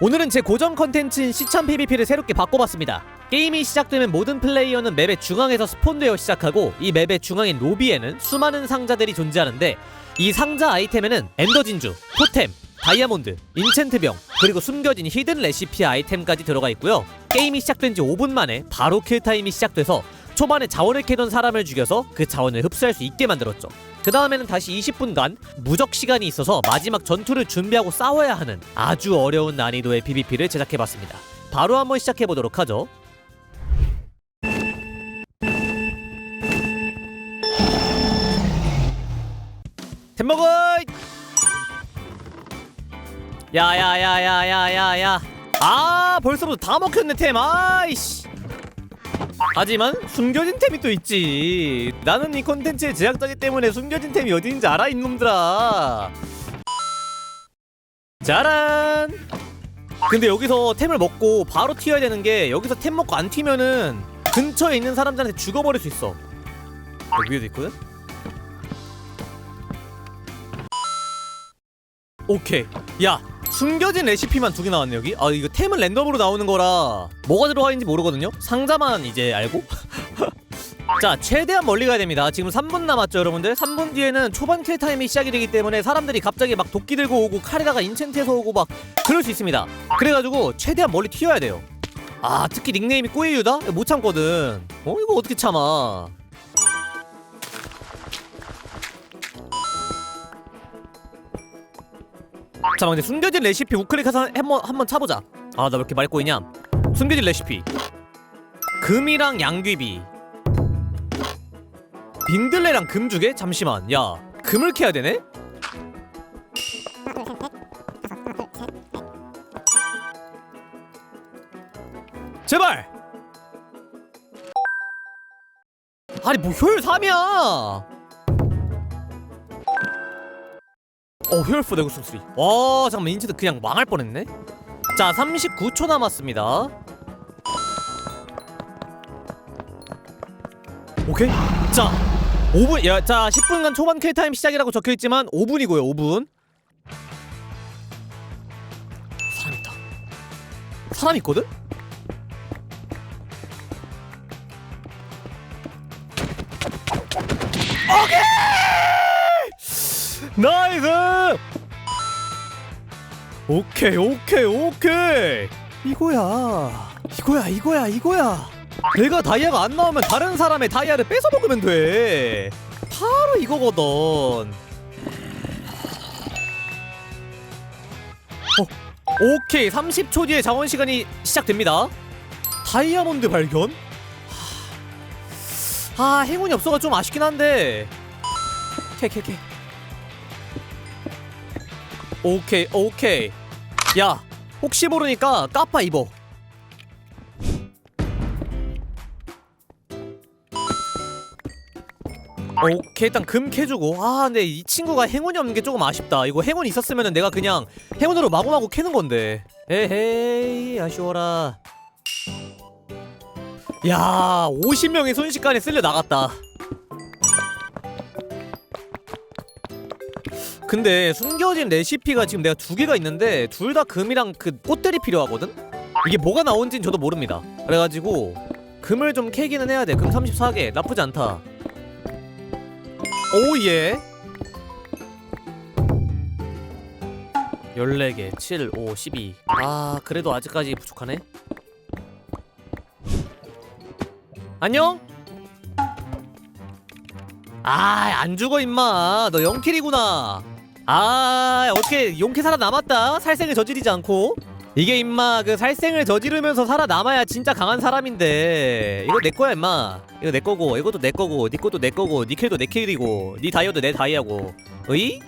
오늘은 제 고정 컨텐츠인 시참 PVP를 새롭게 바꿔봤습니다. 게임이 시작되면 모든 플레이어는 맵의 중앙에서 스폰되어 시작하고 이 맵의 중앙인 로비에는 수많은 상자들이 존재하는데 이 상자 아이템에는 엔더 진주, 토템, 다이아몬드, 인챈트병, 그리고 숨겨진 히든 레시피 아이템까지 들어가 있고요. 게임이 시작된 지 5분 만에 바로 킬타임이 시작돼서 초반에 자원을 캐던 사람을 죽여서 그 자원을 흡수할 수 있게 만들었죠. 그 다음에는 다시 20분간 무적 시간이 있어서 마지막 전투를 준비하고 싸워야 하는 아주 어려운 난이도의 PVP를 제작해봤습니다. 바로 한번 시작해보도록 하죠. 템먹어! 야야야야야야야 아 벌써부터 다 먹혔네 템 아이씨 하지만 숨겨진 템이 또 있지. 나는 이 콘텐츠의 제작자기 때문에 숨겨진 템이 어딘지 알아 이놈들아. 짜란! 근데 여기서 템을 먹고 바로 튀어야 되는 게 여기서 템 먹고 안 튀면은 근처에 있는 사람들한테 죽어버릴 수 있어. 여기 위에도 있거든? 오케이. 야 숨겨진 레시피만 두 개 나왔네 여기? 아 이거 템은 랜덤으로 나오는 거라 뭐가 들어가 있는지 모르거든요? 상자만 이제 알고? 자 최대한 멀리 가야 됩니다. 지금 3분 남았죠 여러분들? 3분 뒤에는 초반 킬 타임이 시작이 되기 때문에 사람들이 갑자기 막 도끼 들고 오고 칼에다가 인챈트해서 오고 막 그럴 수 있습니다. 그래가지고 최대한 멀리 튀어야 돼요. 아 특히 닉네임이 꼬이유다? 못 참거든. 어 이거 어떻게 참아 잠깐만 숨겨진 레시피 우클릭해서 한번 한번 차보자. 아 나 왜 이렇게 맑고 있냐? 숨겨진 레시피. 금이랑 양귀비. 빈들레랑 금 주게? 잠시만. 야 금을 캐야 되네? 제발! 아니 뭐 효율 3이야 어 효율4 내구성 3와 잠깐만 인체도 그냥 망할 뻔했네. 자 39초 남았습니다. 오케이. 자 5분 야 자 10분간 초반 킬타임 시작이라고 적혀있지만 5분이고요 5분. 사람 있다. 사람 있거든? 나이스! 오케이 오케이 오케이! 이거야. 이거야 이거야 이거야. 내가 다이아가 안 나오면 다른 사람의 다이아를 뺏어 먹으면 돼. 바로 이거거든. 어, 오케이. 30초 뒤에 자원 시간이 시작됩니다. 다이아몬드 발견? 하, 아 행운이 없어가 좀 아쉽긴 한데. 캐캐캐 오케이 오케이. 야 혹시 모르니까 까빠 입어 오케이 일단 금 캐주고. 아 근데 이 친구가 행운이 없는 게 조금 아쉽다. 이거 행운 있었으면 내가 그냥 행운으로 마구마구 캐는 건데. 에헤이 아쉬워라. 야 50명이 순식간에 쓸려 나갔다 근데 숨겨진 레시피가 지금 내가 두 개가 있는데 둘 다 금이랑 그 꽃들이 필요하거든? 이게 뭐가 나온지는 저도 모릅니다 그래가지고 금을 좀 캐기는 해야 돼금 34개 나쁘지 않다 오예 14개 7, 5, 12 아 그래도 아직까지 부족하네 안녕? 아, 안 죽어 임마. 너 영킬이구나. 아, 어떻게 용케 살아남았다. 살생을 저지르지 않고. 이게 임마 그 살생을 저지르면서 살아남아야 진짜 강한 사람인데. 이거 내 거야 임마. 이거 내 거고. 이것도 내 거고. 니 것도 내 거고. 니 킬도 내 킬이고. 니 다이아도 내 다이아고. 어이?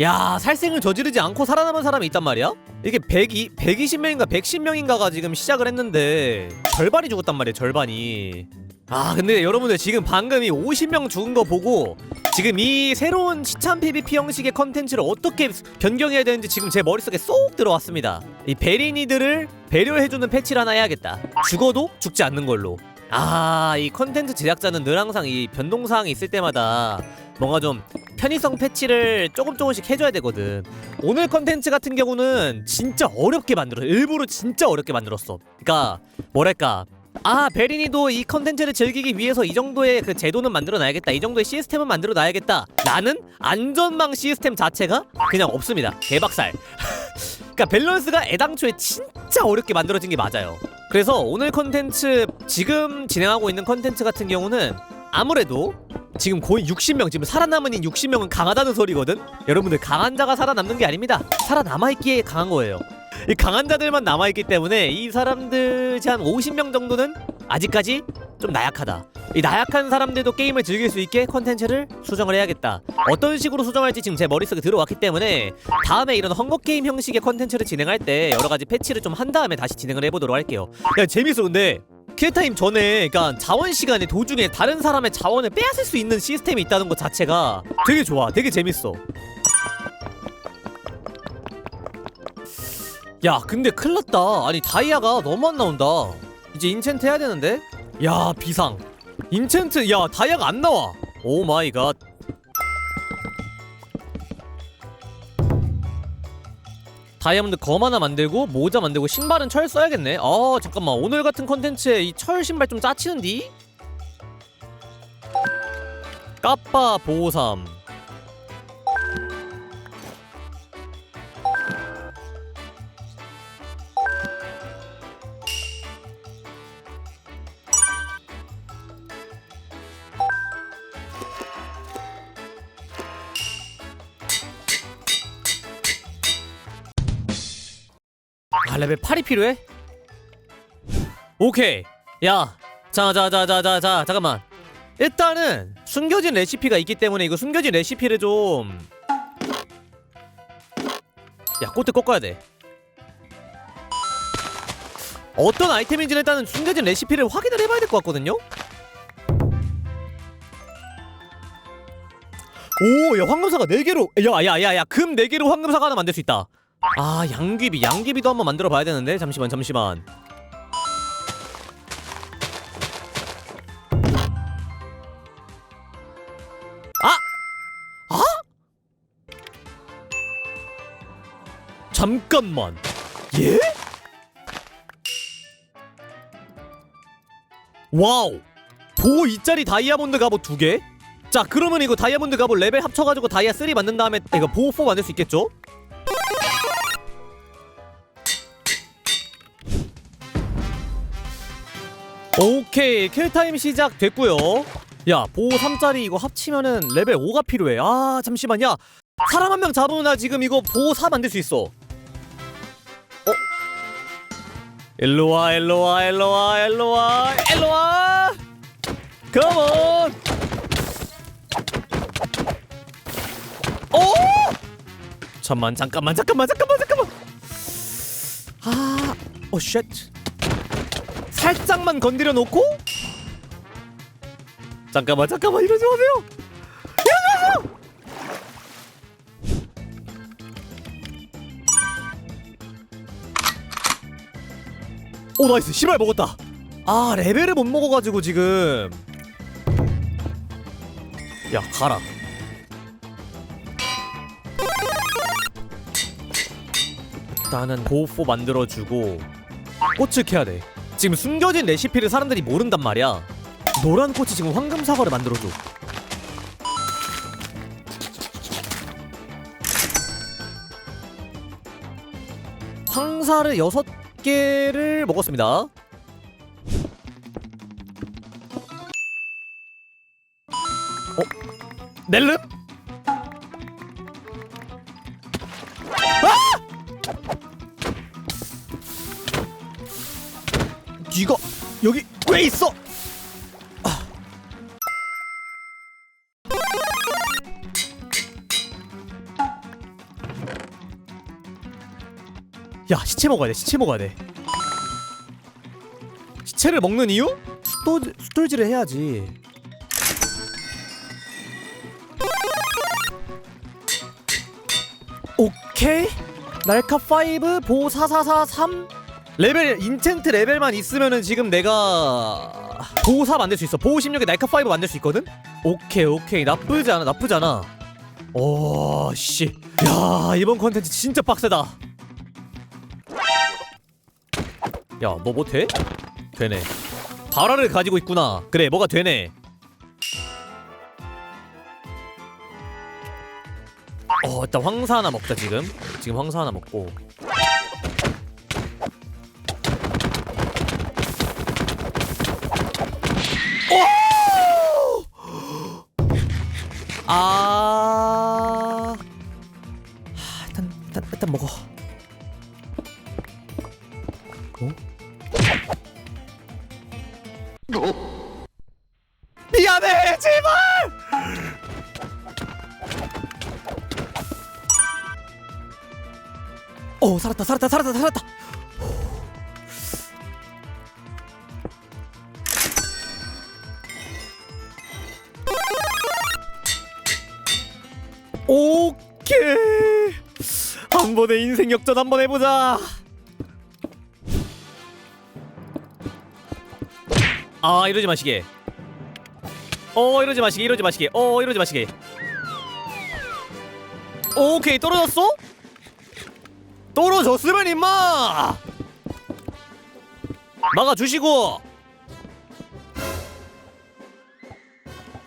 야 살생을 저지르지 않고 살아남은 사람이 있단 말이야? 이게 102, 120명인가 110명인가가 지금 시작을 했는데 절반이 죽었단 말이야 절반이 아 근데 여러분들 지금 방금 이 50명 죽은 거 보고 지금 이 새로운 시참 PVP 형식의 컨텐츠를 어떻게 변경해야 되는지 지금 제 머릿속에 쏙 들어왔습니다 이 베리니들을 배려해주는 패치를 하나 해야겠다 죽어도 죽지 않는 걸로 아, 이 컨텐츠 제작자는 늘 항상 이 변동사항이 있을 때마다 뭔가 좀 편의성 패치를 조금 조금씩 해줘야 되거든. 오늘 컨텐츠 같은 경우는 진짜 어렵게 만들었어. 일부러 진짜 어렵게 만들었어. 그러니까 뭐랄까. 아 베린이도 이 컨텐츠를 즐기기 위해서 이 정도의 그 제도는 만들어 놔야겠다. 이 정도의 시스템은 만들어 놔야겠다. 라는 안전망 시스템 자체가 그냥 없습니다. 개박살. 그러니까 밸런스가 애당초에 진짜 어렵게 만들어진 게 맞아요. 그래서 오늘 컨텐츠 지금 진행하고 있는 컨텐츠 같은 경우는 아무래도 지금 거의 60명 지금 살아남은 이 60명은 강하다는 소리거든? 여러분들 강한 자가 살아남는 게 아닙니다. 살아남아있기에 강한 거예요. 이 강한 자들만 남아있기 때문에 이 사람들 한 50명 정도는 아직까지 좀 나약하다. 이 나약한 사람들도 게임을 즐길 수 있게 컨텐츠를 수정을 해야겠다. 어떤 식으로 수정할지 지금 제 머릿속에 들어왔기 때문에 다음에 이런 헝거게임 형식의 컨텐츠를 진행할 때 여러가지 패치를 좀 한 다음에 다시 진행을 해보도록 할게요. 야 재밌어. 근데 킬타임 전에 그러니까 자원 시간에 도중에 다른 사람의 자원을 빼앗을 수 있는 시스템이 있다는 것 자체가 되게 좋아. 되게 재밌어 야 근데 큰일났다. 아니 다이아가 너무 안 나온다. 이제 인챈트 해야 되는데? 야 비상. 인챈트 야 다이아가 안 나와. 오 마이 갓. 다이아몬드 검 하나 만들고 모자 만들고 신발은 철 써야겠네. 아 잠깐만. 오늘 같은 컨텐츠에 이 철 신발 좀 짜치는디? 까빠 보삼 아 레벨 8이 필요해? 오케이 야 자자자자자자 잠깐만 일단은 숨겨진 레시피가 있기 때문에 이거 숨겨진 레시피를 좀 야, 꽃을 꺾어야 돼. 어떤 아이템인지는 일단은 숨겨진 레시피를 확인을 해봐야 될 것 같거든요? 오, 야, 황금사가 4개로, 야, 야, 야, 야, 금 4개로 황금사가 하나 만들 수 있다. 아, 양귀비, 양귀비도 한번 만들어 봐야 되는데, 잠시만, 잠시만. 아! 아? 잠깐만. 예? 와우. 보 2짜리 다이아몬드 갑옷 두 개? 자, 그러면 이거 다이아몬드 갑옷 레벨 합쳐가지고 다이아 3 만든 다음에 이거 보호 4 만들 수 있겠죠? 오케이 킬타임 시작됐고요. 야 보호 3짜리 이거 합치면은 레벨 5가 필요해. 아 잠시만. 야 사람 한 명 잡으면 나 지금 이거 보호 4 만들 수 있어. 어? 일로와 일로와 일로와 일로와 일로와. 컴온 오 잠만 잠깐만 잠깐만 잠깐만 잠깐만. 아오쉣 살짝만 건드려 놓고? 잠깐만 잠깐만 이러지 마세요! 이러지 마세요! 오 나이스! 신발 먹었다! 아 레벨을 못 먹어가지고 지금. 야 가라. 일단은 보호4 만들어주고 꽃을 캐야 돼 지금 숨겨진 레시피를 사람들이 모른단 말이야 노란 꽃이 지금 황금 사과를 만들어줘 황사를 여섯 개를 먹었습니다 어? 넬름? 네가 여기 왜 있어? 아. 야 시체 먹어야 돼 시체 먹어야 돼 시체를 먹는 이유? 스토, 스톨지를 해야지 오케이 날카 5 보호 4443 레벨 인챈트 레벨만 있으면은 지금 내가 보호4 만들 수 있어. 보호 16에 날카 5 만들 수 있거든? 오케이 오케이. 나쁘지 않아 나쁘지 않아. 오씨. 야 이번 컨텐츠 진짜 빡세다. 야너뭐 돼? 되네. 바라를 가지고 있구나. 그래 뭐가 되네? 어 일단 황사 하나 먹자 지금. 지금 황사 하나 먹고 아. 하, 일단 일단 일단 먹어. 어? 미안해 제발! 오 살았다 살았다 살았다 살았다 오케이. 한 번에 인생 역전 한 번 해보자. 아 이러지 마시게. 어 이러지 마시게 이러지 마시게. 어 이러지 마시게. 오케이 떨어졌어? 떨어졌으면 임마! 막아주시고.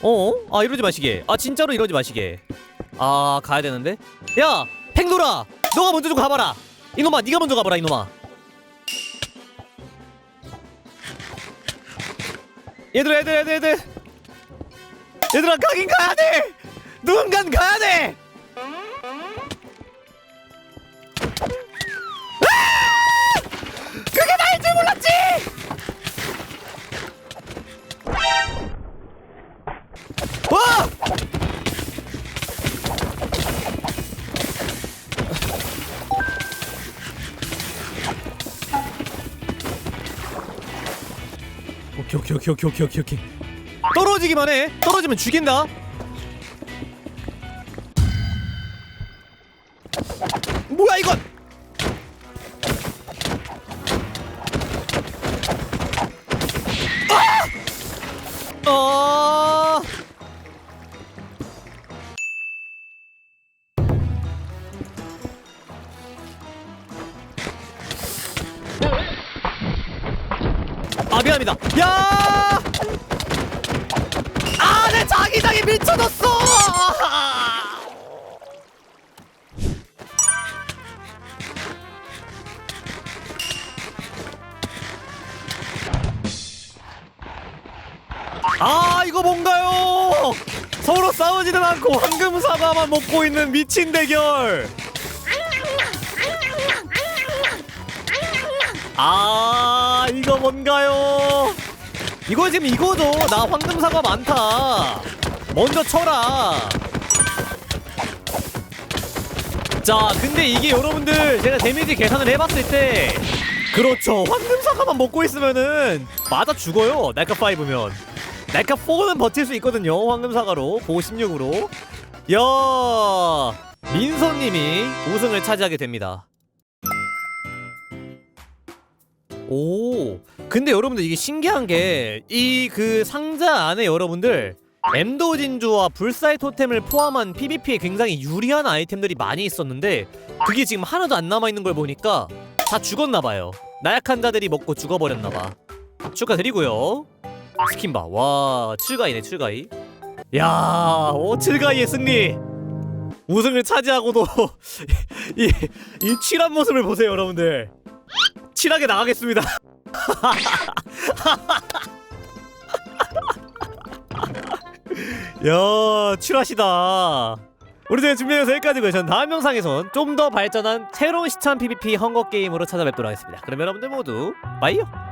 어? 아 이러지 마시게. 아 진짜로 이러지 마시게 아 가야 되는데? 야 팽돌아 너가 먼저 좀 가봐라. 이놈아 네가 먼저 가봐라 이놈아. 얘들아 얘들 얘들 얘들 얘들아 가긴 가야 돼. 누군간 가야 돼 오케이 오케이 오케이 오케이 오케이 떨어지기만 해 떨어지면 죽인다 뭐야 이건 아! 아! 미쳐졌어! 아, 이거 뭔가요? 서로 싸우지는 않고 황금 사과만 먹고 있는 미친 대결. 아, 이거 뭔가요? 이거 지금 이거죠. 나 황금 사과 많다. 먼저 쳐라. 자, 근데 이게 여러분들 제가 데미지 계산을 해봤을 때 그렇죠. 황금 사과만 먹고 있으면은 맞아 죽어요. 날카 5면. 날카 4는 버틸 수 있거든요. 황금 사과로 고 16으로. 야, 민서님이 우승을 차지하게 됩니다. 오 근데 여러분들 이게 신기한 게 이 그 상자 안에 여러분들 엠도 진주와 불사의 토템을 포함한 PVP에 굉장히 유리한 아이템들이 많이 있었는데 그게 지금 하나도 안 남아있는 걸 보니까 다 죽었나봐요. 나약한 자들이 먹고 죽어버렸나봐. 축하드리고요. 스킨바. 와 7가이네 7가이. 야 오, 7가이의 승리. 우승을 차지하고도 이, 이 칠한 모습을 보세요 여러분들. 칠하게 나가겠습니다. 야, 칠하시다. 우리 저희 준비해서 여기까지고요. 전 다음 영상에선 좀 더 발전한 새로운 시참 PVP 헝거 게임으로 찾아뵙도록 하겠습니다. 그럼 여러분들 모두 빠이요.